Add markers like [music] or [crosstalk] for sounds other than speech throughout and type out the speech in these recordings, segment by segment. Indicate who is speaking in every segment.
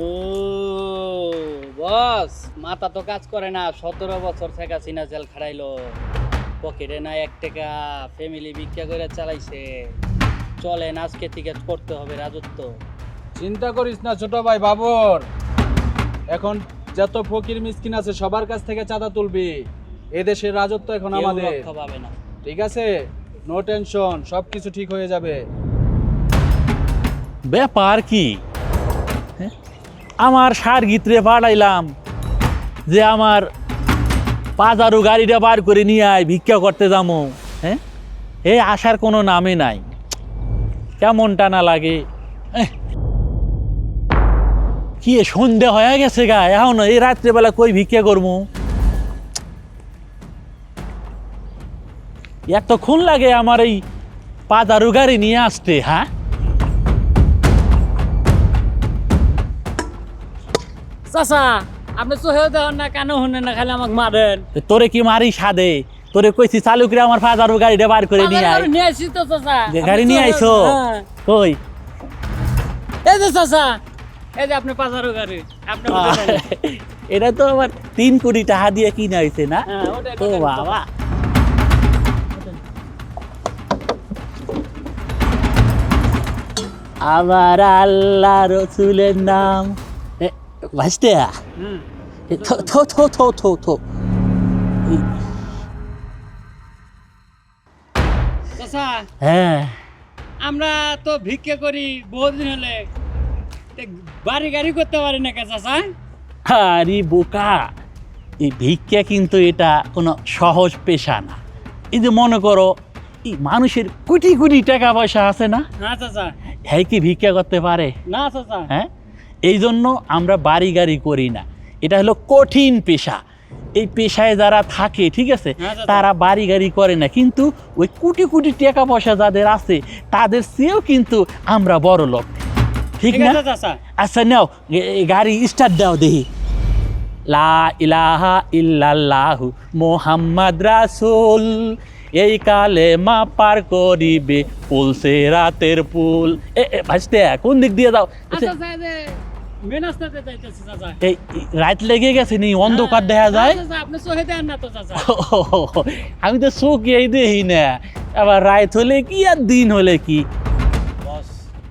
Speaker 1: ও বস মাথা তো কাজ করে না। সতেরো বছর থেকে সিনা জেল খাড়াইলো। পকেটে না এক টাকা ফ্যামিলি ভিক্ষা করে চালাইছে। চলেন আজকে টিকিট করতে হবে রাজত্ব।
Speaker 2: চিন্তা করিস না ছোট ভাই বাবর। এখন যত ফকির মিসকিন আছে সবার কাছ থেকে চাঁদা তুলবি। এদেশের রাজত্ব এখন
Speaker 1: কেউ
Speaker 2: আমাদের।
Speaker 1: রক্ষা পাবে না।
Speaker 2: ঠিক আছে? নো টেনশন সব কিছু ঠিক হয়ে যাবে।
Speaker 3: ব্যাপার কি? আমার সার গিত্রে পাঠাইলাম যে আমার পাজারু গাড়িটা বার করে নিয়ে আয়, ভিক্ষা করতে যাব হ্যাঁ? এই আসার কোনো নামে নাই। কেমন টানা লাগে। কি সন্ধে হয়ে গেছে গা, এখন এই রাত্রেবেলা কই ভিক্ষা করব এতক্ষণ লাগে আমার এই পাজারু গাড়ি নিয়ে আসতে হ্যাঁ?
Speaker 1: চাচা আপনি চোহেও দেন না কেন শুনে না খালি আমাকে মারেন।
Speaker 3: তোরে কি মারি সাদে? তোরে কইছি চালু করে আমার ফাদারু গাড়িটা বার করে নিয়ে আয়।
Speaker 1: নিয়ে আসি তো চাচা।
Speaker 3: গাড়ি নিয়ে আইছো। কই?
Speaker 1: এই যে চাচা এই যে আপনি পাঁচারো গাড়ি আপনি
Speaker 3: এটা তো আমার তিন কোটি টাকা দিয়ে কিনে হয়েছে না?
Speaker 1: হ্যাঁ,
Speaker 3: ও। বাবা। আমার আল্লাহ রসুলের নাম ভাসতে
Speaker 1: হুম।
Speaker 3: থো থো থো থো থো হ্যাঁ
Speaker 1: আমরা তো ভিক্ষা করি বহুদিন হলে। বাড়ি গাড়ি করতে পারি না কে চাচা?
Speaker 3: আরে বোকা। এই ভিক্ষা কিন্তু এটা কোনো সহজ পেশা না। এই যে মনে করো এই মানুষের কোটি কোটি টাকা পয়সা আছে না?
Speaker 1: না চাচা।
Speaker 3: হ্যাঁ কি ভিক্ষা করতে পারে?
Speaker 1: না চাচা।
Speaker 3: হ্যাঁ? এই জন্য আমরা বাড়ি গাড়ি করি না। এটা হলো কঠিন পেশা। এই পেশায় যারা থাকে ঠিক আছে?
Speaker 1: হ্যাঁ,
Speaker 3: তারা বাড়ি গাড়ি করে না। কিন্তু ওই কোটি কোটি টাকা পয়সা যাদের আছে তাদের চেয়েও কিন্তু আমরা বড় লোক। ঠিক না? আচ্ছা নাও এ- এ গাড়ি স্টার্ট দাও দেখি। লা ইলাহা ইল্লাল্লাহু মোহাম্মদ রাসূল এই কালে মা পার করিবে পুলসে রাতের পুল এ ভাসতে কোন দিক দিয়ে যাও?
Speaker 1: আচ্ছা। এই
Speaker 3: এই রাত লেগে গেছে নি অন্ধকার দেখা যায়।
Speaker 1: আপনি চোহে দেন না তো চাচা। [laughs]
Speaker 3: আমি তো দেখি না। আবার রাত হলে কি আর দিন হলে কি?
Speaker 1: বস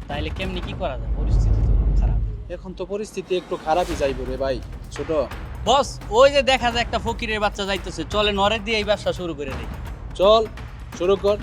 Speaker 1: তাইলে কেমনি কি করা যায়? পরিস্থিতি তো খারাপ।
Speaker 2: এখন তো পরিস্থিতি একটু খারাপই যাইবে রে ভাই ছোট।
Speaker 1: বস ওই যে দেখা যায় একটা ফকিরের বাচ্চা যাইতেছে। চলে নরে দিয়ে এই ব্যবসা শুরু করে দেই।
Speaker 2: চল শুরু কর।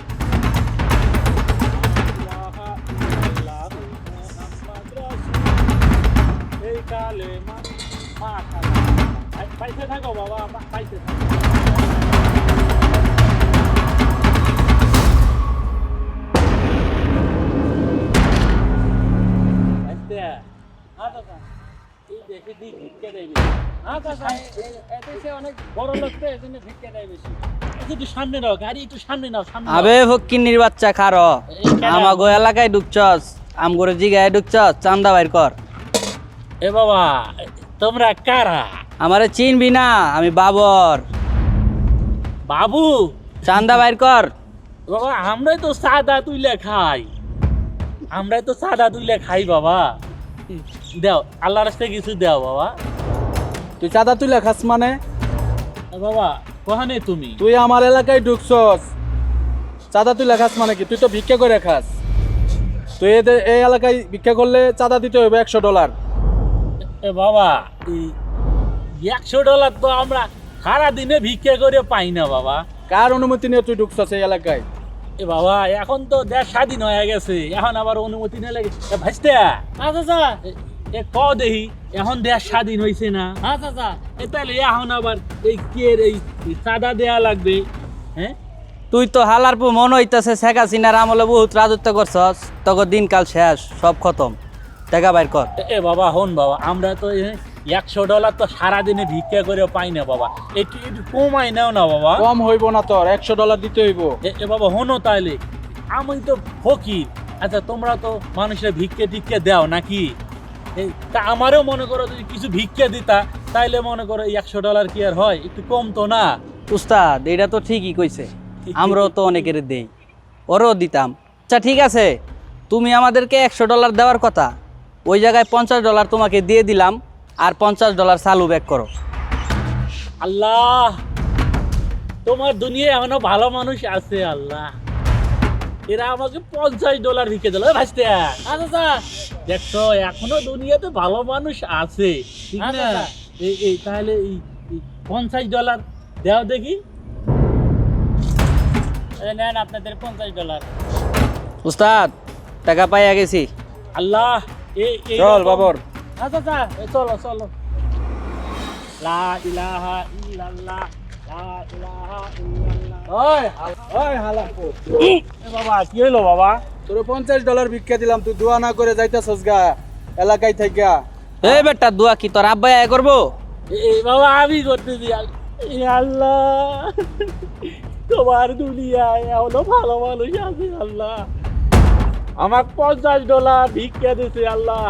Speaker 1: আবে ফকিন্নির বাচ্চা খারো? আমাগো এলাকায় ঢুকছস আমগরে জিগায় ঢুকছস চান্দা বাইর কর
Speaker 3: এ বাবা তোমরা কারা?
Speaker 1: আমারে চিনবি না আমি বাবর।
Speaker 3: বাবু?
Speaker 1: চান্দা বাইর কর।
Speaker 3: বাবা আমরাই তো সাদা তুইলে খাই। আমরাই তো সাদা তুইলে খাই বাবা। দাও আল্লাহ রাস্তায় কিছু দাও বাবা।
Speaker 2: তুই চাঁদা তুই লেখাস মানে?
Speaker 3: বাবা কহানে তুমি?
Speaker 2: তুই আমার এলাকায় ঢুকছস। চাঁদা তুই লেখাস মানে কি? তুই তো ভিক্ষা করে খাস। তুই এদের এই এলাকায় ভিক্ষা করলে চাঁদা দিতে হবে একশো ডলার।
Speaker 3: এ বাবা এই একশো ডলার তো আমরা সারা দিনে ভিক্ষা করে পাই না বাবা।
Speaker 2: কার অনুমতি নিয়ে তুই ঢুকছস এই এলাকায়?
Speaker 3: এ বাবা এখন তো দেশ স্বাধীন হয়ে গেছে এখন আবার অনুমতি নিয়ে লাগে। এ ভাইস্তে
Speaker 1: হ্যাঁ চাচা।
Speaker 3: এ- ক দেহি এখন দেশ স্বাধীন হয়েছে না?
Speaker 1: হ্যাঁ চাচা।
Speaker 3: এ তাহলে এখন আবার এই কে এই সাদা দেয়া লাগবে? হ্যাঁ
Speaker 1: তুই তো হালার পর মন হইতাছে শেখ হাসিনার আমলে বহুত রাজত্ব করছস তখন দিনকাল শেষ সব খতম। টাকা বাইর কর।
Speaker 3: এ- বাবা হন বাবা আমরা তো একশো ডলার তো সারাদিনে ভিক্ষা করে পাই না বাবা। একটু একটু কমাই নাও না বাবা।
Speaker 2: কম হইব না তোর একশো ডলার দিতে হইব।
Speaker 3: এ বাবা হনো তাইলে। আমি তো ফকির। আচ্ছা তোমরা তো মানুষের ভিক্ষে টিক্ষে দাও নাকি? এই তা আমারও মনে করো যদি কিছু ভিক্ষে দিতা তাইলে মনে করো একশো ডলার কি আর হয়? একটু কম তো না।
Speaker 1: উস্তাদ এটা তো ঠিকই কইছে। আমরাও তো অনেকের দেই। ওরও দিতাম। আচ্ছা ঠিক আছে। তুমি আমাদেরকে একশো ডলার দেওয়ার কথা। ওই জায়গায় পঞ্চাশ ডলার তোমাকে দিয়ে দিলাম আর পঞ্চাশ ডলার চালু ব্যাক করো।
Speaker 3: আল্লাহ তোমার দুনিয়ায় এমনও ভালো মানুষ আছে আল্লাহ। এরা আমাকে পঞ্চাশ ডলার ভিকে দিল। ভাসতে আচ্ছা দেখছ এখনও দুনিয়াতে ভালো মানুষ আছে। ঠিক না?
Speaker 1: আচ্ছা।
Speaker 3: এই এই তাহলে এই পঞ্চাশ ডলার দেও দেখি।
Speaker 1: নেন আপনাদের পঞ্চাশ ডলার উস্তাদ টাকা পাইয়া গেছি।
Speaker 3: আল্লাহ
Speaker 2: চল বাবর।
Speaker 3: আচ্ছা আচ্ছা এই চলো চলো। লা ইলাহা ইল্লাল্লাহ লা ইলাহা ইল্লাল্লাহ।
Speaker 2: ওই ওই হালাপুর
Speaker 3: এ বাবা কি হলো বাবা?
Speaker 2: তোর পঞ্চাশ ডলার ভিক্ষা দিলাম তুই দোয়া না করে যাইতেছস গা এলাকায় থাইকা।
Speaker 1: এই বেটা দোয়া কি তোর আব্বাই আয় করব?
Speaker 3: এই বাবা আমি আল- এ আল্লাহ তোমার দুনিয়ায় এমনও ভালো মানুষ আছে আল্লাহ। আমার পঞ্চাশ ডলার ভিক্ষা দিছে আল্লাহ।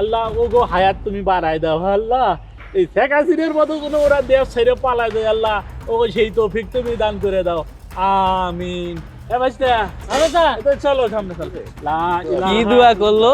Speaker 3: আল্লাহ ও গো হায়াত তুমি বাড়াই দাও আল্লাহ। এই শেখ হাসিনের মতো কোনো ওরা দেশ ছেড়ে পালাই দেয় আল্লাহ। ও সেই তৌফিক তুমি দান করে দাও। আমিন। চলো সামনে চলো।
Speaker 1: কি দোয়া করল।